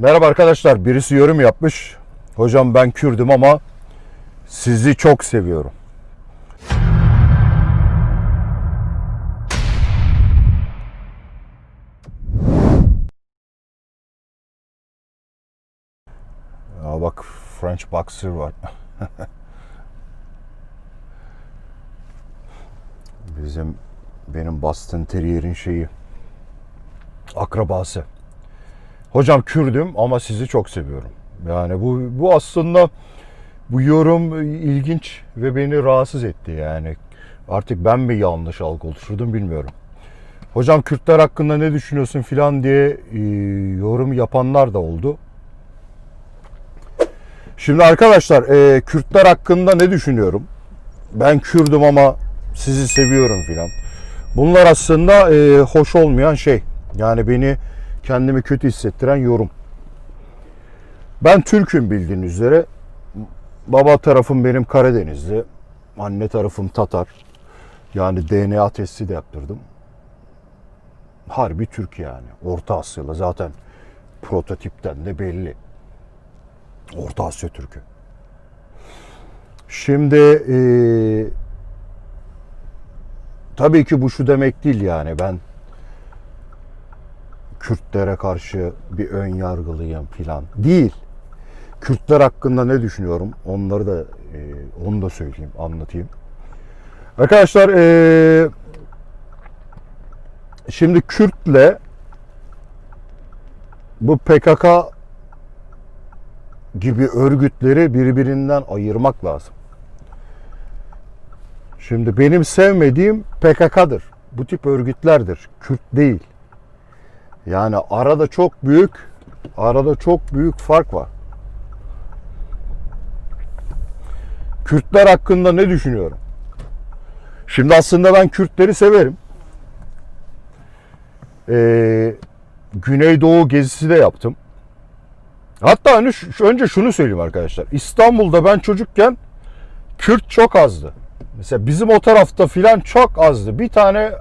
Merhaba arkadaşlar. Birisi yorum yapmış. Hocam ben Kürdüm ama sizi çok seviyorum. Ya bak French Boxer var. Bizim benim Boston Terrier'in şeyi akrabası. Hocam Kürdüm ama sizi çok seviyorum. Yani bu bu aslında bu yorum ilginç ve beni rahatsız etti yani. Artık ben mi yanlış algı oluşturdum bilmiyorum. Hocam Kürtler hakkında ne düşünüyorsun filan diye e, yorum yapanlar da oldu. Şimdi arkadaşlar e, Kürtler hakkında ne düşünüyorum? Ben Kürdüm ama sizi seviyorum filan. Bunlar aslında e, hoş olmayan şey. Yani beni kendimi kötü hissettiren yorum. Ben Türk'üm bildiğiniz üzere. Baba tarafım benim Karadenizli. Anne tarafım Tatar. Yani DNA testi de yaptırdım. Harbi Türk yani. Orta Asyalı zaten prototipten de belli. Orta Asya Türk'ü. Şimdi eee tabii ki bu şu demek değil yani ben Kürtlere karşı bir ön yargılıyım filan. Değil. Kürtler hakkında ne düşünüyorum? Onları da e, onu da söyleyeyim, anlatayım. Arkadaşlar e, şimdi Kürtle bu PKK gibi örgütleri birbirinden ayırmak lazım. Şimdi benim sevmediğim PKK'dır. Bu tip örgütlerdir. Kürt değil. Yani arada çok büyük arada çok büyük fark var. Kürtler hakkında ne düşünüyorum? Şimdi aslında ben Kürtleri severim. Ee, Güneydoğu gezisi de yaptım. Hatta hani önce şunu söyleyeyim arkadaşlar. İstanbul'da ben çocukken Kürt çok azdı. Mesela bizim o tarafta filan çok azdı. Bir tane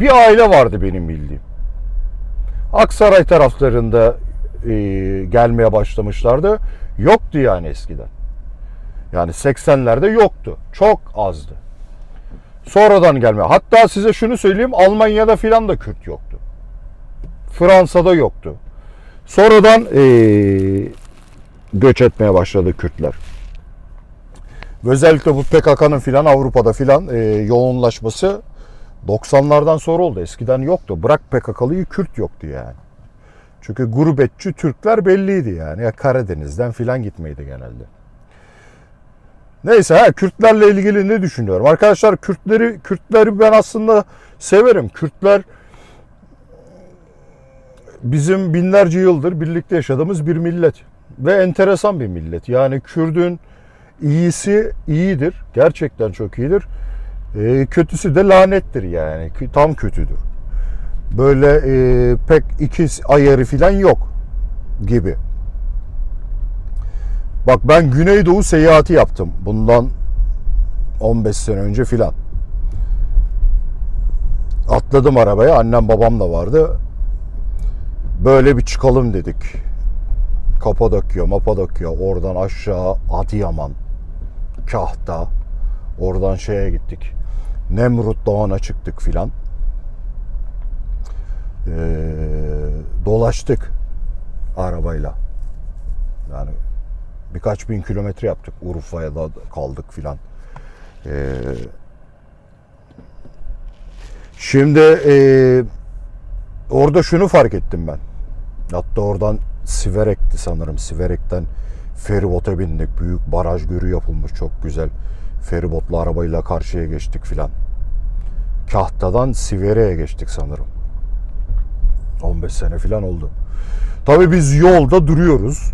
bir aile vardı benim bildiğim. Aksaray taraflarında e, gelmeye başlamışlardı. Yoktu yani eskiden. Yani 80'lerde yoktu. Çok azdı. Sonradan gelme. Hatta size şunu söyleyeyim Almanya'da filan da Kürt yoktu. Fransa'da yoktu. Sonradan e, göç etmeye başladı Kürtler. Özellikle bu PKK'nın filan Avrupa'da filan e, yoğunlaşması 90'lardan sonra oldu. Eskiden yoktu. Bırak PKK'lıyı Kürt yoktu yani. Çünkü gurbetçi Türkler belliydi yani. Ya Karadeniz'den filan gitmeydi genelde. Neyse ha Kürtlerle ilgili ne düşünüyorum? Arkadaşlar Kürtleri Kürtleri ben aslında severim. Kürtler bizim binlerce yıldır birlikte yaşadığımız bir millet ve enteresan bir millet. Yani Kürdün iyisi iyidir. Gerçekten çok iyidir. E, kötüsü de lanettir yani. Tam kötüdür. Böyle e, pek iki ayarı falan yok gibi. Bak ben Güneydoğu seyahati yaptım. Bundan 15 sene önce filan. Atladım arabaya. Annem babam da vardı. Böyle bir çıkalım dedik. Kapadokya, Mapadokya, oradan aşağı Adıyaman, Kahta, oradan şeye gittik. Nemrut Dağı'na çıktık filan. Ee, dolaştık arabayla. Yani birkaç bin kilometre yaptık. Urfa'ya da kaldık filan. Ee, şimdi e, orada şunu fark ettim ben. Hatta oradan Siverek'ti sanırım. Siverek'ten feribota bindik. Büyük baraj görü yapılmış çok güzel. Feribotla arabayla karşıya geçtik filan. Kahta'dan Siverek'e geçtik sanırım. 15 sene filan oldu. Tabii biz yolda duruyoruz.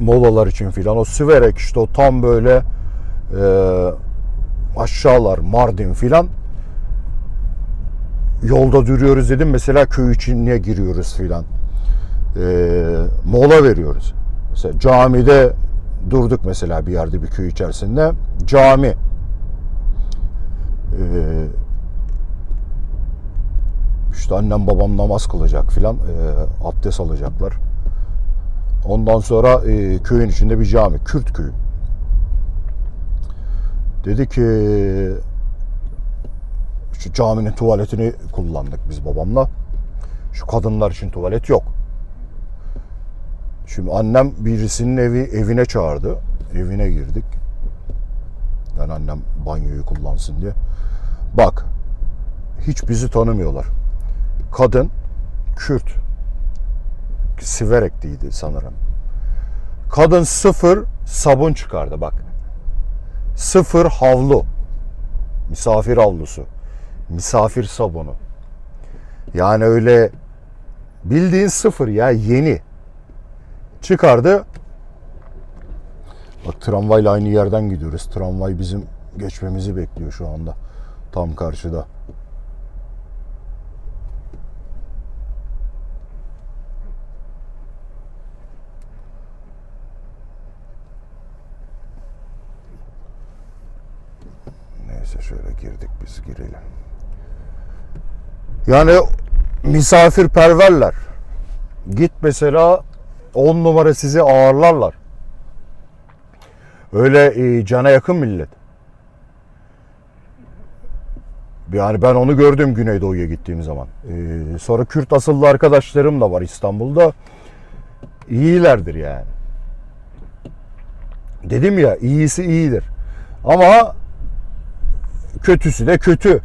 Molalar için filan. O Siverek işte o tam böyle e, aşağılar Mardin filan. Yolda duruyoruz dedim. Mesela köy içine giriyoruz filan. E, mola veriyoruz. Mesela camide durduk mesela bir yerde bir köy içerisinde. Cami. E, İşte annem babam namaz kılacak filan. E, abdest alacaklar. Ondan sonra e, köyün içinde bir cami. Kürt köyü. Dedi ki şu caminin tuvaletini kullandık biz babamla. Şu kadınlar için tuvalet yok. Şimdi annem birisinin evi evine çağırdı. Evine girdik. Yani annem banyoyu kullansın diye. Bak hiç bizi tanımıyorlar. Kadın Kürt. Siverek'tiydi sanırım. Kadın sıfır sabun çıkardı bak. Sıfır havlu. Misafir havlusu. Misafir sabunu. Yani öyle bildiğin sıfır ya yeni. Çıkardı. Bak tramvayla aynı yerden gidiyoruz. Tramvay bizim geçmemizi bekliyor şu anda. Tam karşıda. Neyse şöyle girdik biz girelim. Yani misafirperverler. Git mesela 10 numara sizi ağırlarlar. Öyle e, cana yakın millet. Yani ben onu gördüm Güneydoğu'ya gittiğim zaman. E, sonra Kürt asıllı arkadaşlarım da var İstanbul'da. İyilerdir yani. Dedim ya iyisi iyidir. Ama kötüsü de kötü.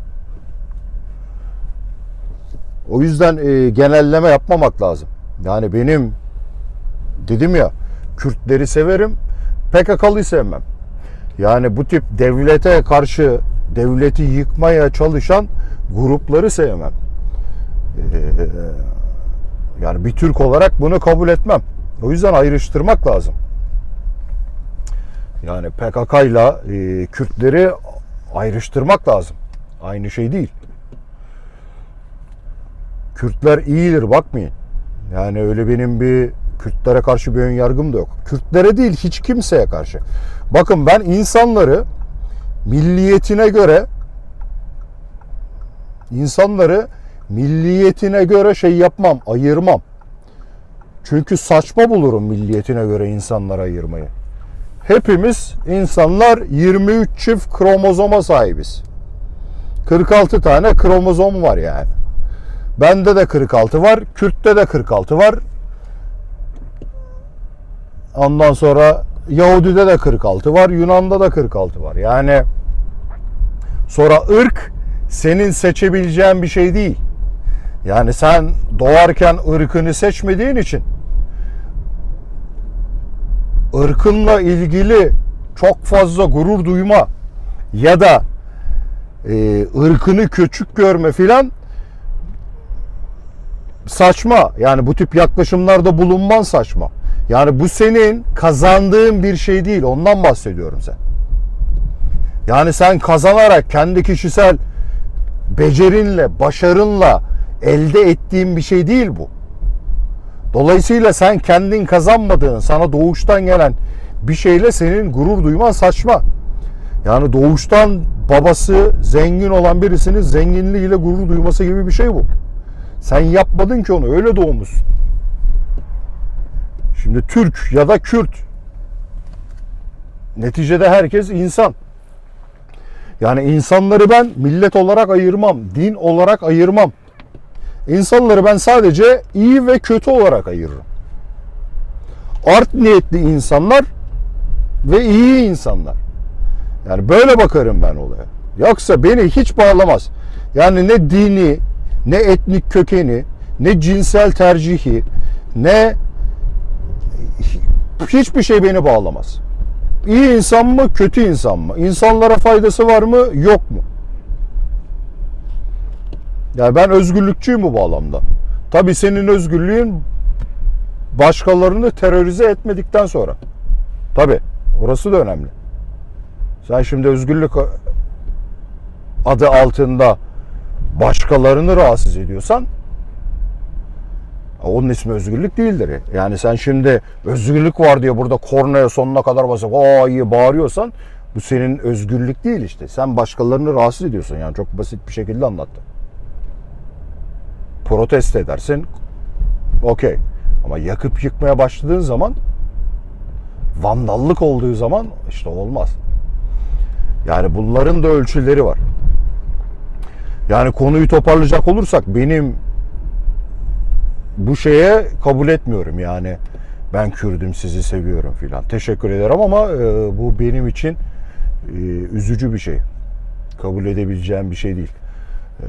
O yüzden e, genelleme yapmamak lazım. Yani benim dedim ya Kürtleri severim, PKK'lıyı sevmem. Yani bu tip devlete karşı devleti yıkmaya çalışan grupları sevmem. Ee, yani bir Türk olarak bunu kabul etmem. O yüzden ayrıştırmak lazım. Yani PKK ile e, Kürtleri ayrıştırmak lazım. Aynı şey değil. Kürtler iyidir bakmayın. Yani öyle benim bir Kürtlere karşı bir ön yargım da yok. Kürtlere değil hiç kimseye karşı. Bakın ben insanları milliyetine göre insanları milliyetine göre şey yapmam, ayırmam. Çünkü saçma bulurum milliyetine göre insanları ayırmayı. Hepimiz insanlar 23 çift kromozoma sahibiz. 46 tane kromozom var yani. Bende de 46 var, Kürt'te de 46 var. Ondan sonra Yahudi'de de 46 var, Yunan'da da 46 var. Yani sonra ırk senin seçebileceğin bir şey değil. Yani sen doğarken ırkını seçmediğin için ırkınla ilgili çok fazla gurur duyma ya da e, ırkını küçük görme filan saçma. Yani bu tip yaklaşımlarda bulunman saçma. Yani bu senin kazandığın bir şey değil. Ondan bahsediyorum sen. Yani sen kazanarak kendi kişisel becerinle, başarınla elde ettiğin bir şey değil bu. Dolayısıyla sen kendin kazanmadığın, sana doğuştan gelen bir şeyle senin gurur duyman saçma. Yani doğuştan babası zengin olan birisinin zenginliğiyle gurur duyması gibi bir şey bu. Sen yapmadın ki onu, öyle doğmuşsun. Şimdi Türk ya da Kürt. Neticede herkes insan. Yani insanları ben millet olarak ayırmam, din olarak ayırmam. İnsanları ben sadece iyi ve kötü olarak ayırırım. Art niyetli insanlar ve iyi insanlar. Yani böyle bakarım ben olaya. Yoksa beni hiç bağlamaz. Yani ne dini, ne etnik kökeni, ne cinsel tercihi, ne hiçbir şey beni bağlamaz. İyi insan mı, kötü insan mı? İnsanlara faydası var mı, yok mu? Yani ben özgürlükçüyüm bu bağlamda. Tabii senin özgürlüğün başkalarını terörize etmedikten sonra. Tabii orası da önemli. Sen şimdi özgürlük adı altında başkalarını rahatsız ediyorsan onun ismi özgürlük değildir. Yani sen şimdi özgürlük var diye burada kornaya sonuna kadar basıp aa iyi bağırıyorsan bu senin özgürlük değil işte. Sen başkalarını rahatsız ediyorsun yani çok basit bir şekilde anlattım. protest edersin. Okey. Ama yakıp yıkmaya başladığın zaman vandallık olduğu zaman işte olmaz. Yani bunların da ölçüleri var. Yani konuyu toparlayacak olursak benim bu şeye kabul etmiyorum yani ben Kürdüm sizi seviyorum filan. Teşekkür ederim ama e, bu benim için e, üzücü bir şey. Kabul edebileceğim bir şey değil. E,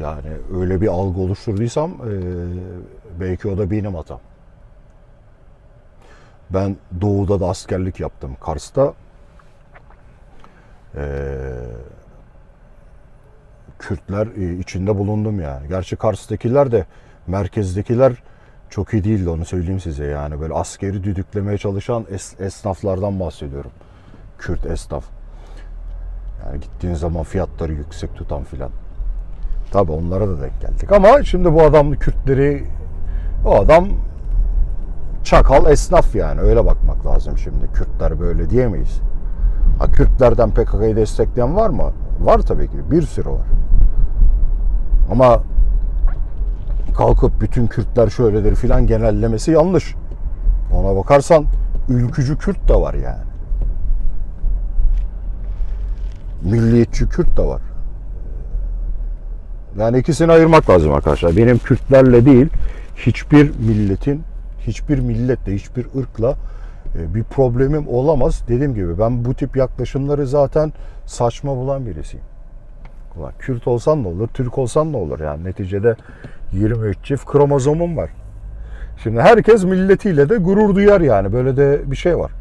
yani öyle bir algı oluşturduysam e, belki o da benim hatam. Ben doğuda da askerlik yaptım Kars'ta. Ee, Kürtler e, içinde bulundum yani. Gerçi Kars'takiler de merkezdekiler çok iyi değildi onu söyleyeyim size yani. Böyle askeri düdüklemeye çalışan es- esnaflardan bahsediyorum. Kürt esnaf. Yani gittiğin zaman fiyatları yüksek tutan filan. Tabi onlara da denk geldik. Ama şimdi bu adam Kürtleri o adam çakal esnaf yani öyle bakmak lazım şimdi. Kürtler böyle diyemeyiz. Ha, Kürtlerden PKK'yı destekleyen var mı? Var tabii ki. Bir sürü var. Ama kalkıp bütün Kürtler şöyledir filan genellemesi yanlış. Ona bakarsan ülkücü Kürt de var yani. Milliyetçi Kürt de var. Yani ikisini ayırmak lazım arkadaşlar. Benim Kürtlerle değil, hiçbir milletin, hiçbir milletle, hiçbir ırkla bir problemim olamaz. Dediğim gibi ben bu tip yaklaşımları zaten saçma bulan birisiyim. Ulan Kürt olsan ne olur, Türk olsan ne olur yani neticede 23 çift kromozomum var. Şimdi herkes milletiyle de gurur duyar yani böyle de bir şey var.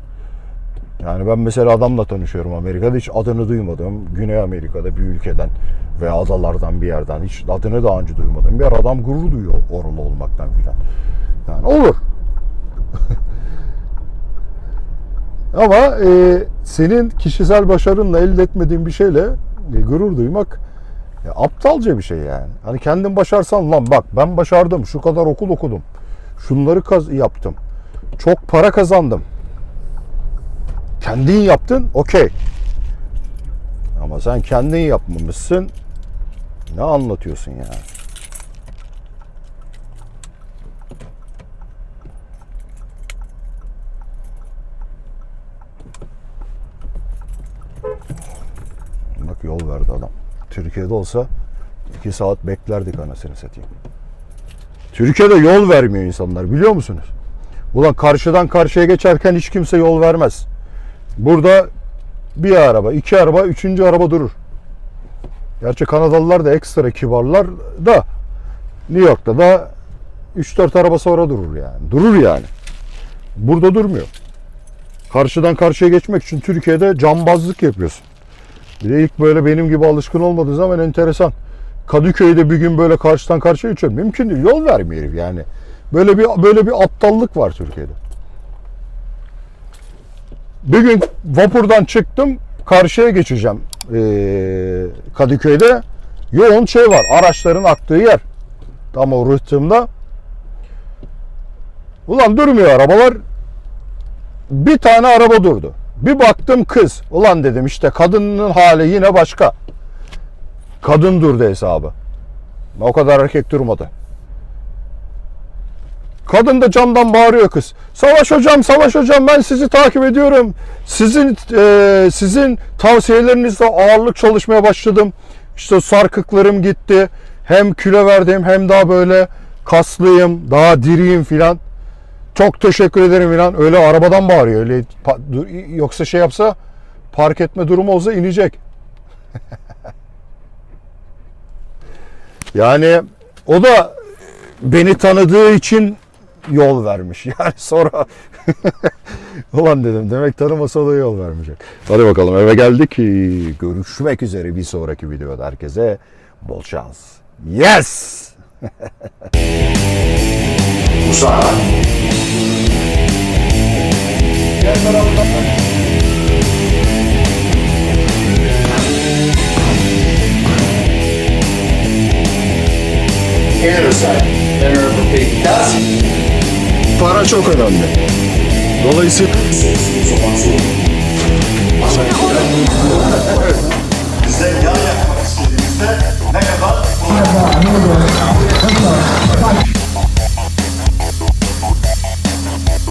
Yani ben mesela adamla tanışıyorum Amerika'da hiç adını duymadım. Güney Amerika'da bir ülkeden veya adalardan bir yerden hiç adını daha önce duymadım. Bir adam gurur duyuyor oralı olmaktan filan. Yani olur. Ama e, senin kişisel başarınla elde etmediğin bir şeyle e, gurur duymak ya, aptalca bir şey yani. Hani kendin başarsan lan bak ben başardım şu kadar okul okudum. Şunları kaz yaptım. Çok para kazandım. Kendin yaptın okey. Ama sen kendin yapmamışsın. Ne anlatıyorsun ya? Bak yol verdi adam. Türkiye'de olsa 2 saat beklerdik anasını satayım. Türkiye'de yol vermiyor insanlar biliyor musunuz? Ulan karşıdan karşıya geçerken hiç kimse yol vermez. Burada bir araba, iki araba, üçüncü araba durur. Gerçi Kanadalılar da ekstra kibarlar da New York'ta da 3-4 araba sonra durur yani. Durur yani. Burada durmuyor. Karşıdan karşıya geçmek için Türkiye'de cambazlık yapıyorsun. Bir de ilk böyle benim gibi alışkın olmadığı zaman enteresan. Kadıköy'de bir gün böyle karşıdan karşıya geçiyorum. Mümkün değil. Yol vermiyor yani. Böyle bir böyle bir aptallık var Türkiye'de. Bir gün vapurdan çıktım. Karşıya geçeceğim. Ee, Kadıköy'de yoğun şey var. Araçların aktığı yer. Tam o rıhtımda. Ulan durmuyor arabalar. Bir tane araba durdu. Bir baktım kız. Ulan dedim işte kadının hali yine başka. Kadın durdu hesabı. O kadar erkek durmadı. Kadın da camdan bağırıyor kız. Savaş hocam, Savaş hocam ben sizi takip ediyorum. Sizin e, sizin tavsiyelerinizle ağırlık çalışmaya başladım. İşte sarkıklarım gitti. Hem kilo verdim hem daha böyle kaslıyım, daha diriyim filan. Çok teşekkür ederim filan. Öyle arabadan bağırıyor. Öyle yoksa şey yapsa park etme durumu olsa inecek. yani o da beni tanıdığı için yol vermiş. Yani sonra ulan dedim demek tanımasa da yol vermeyecek. Hadi bakalım eve geldik. Görüşmek üzere bir sonraki videoda herkese bol şans. Yes! Uzak. Inner side. Inner of a big dust. Para çok önemli. Dolayısıyla. Bize yağ yakmak istediğimizde ne kadar? Nasıl?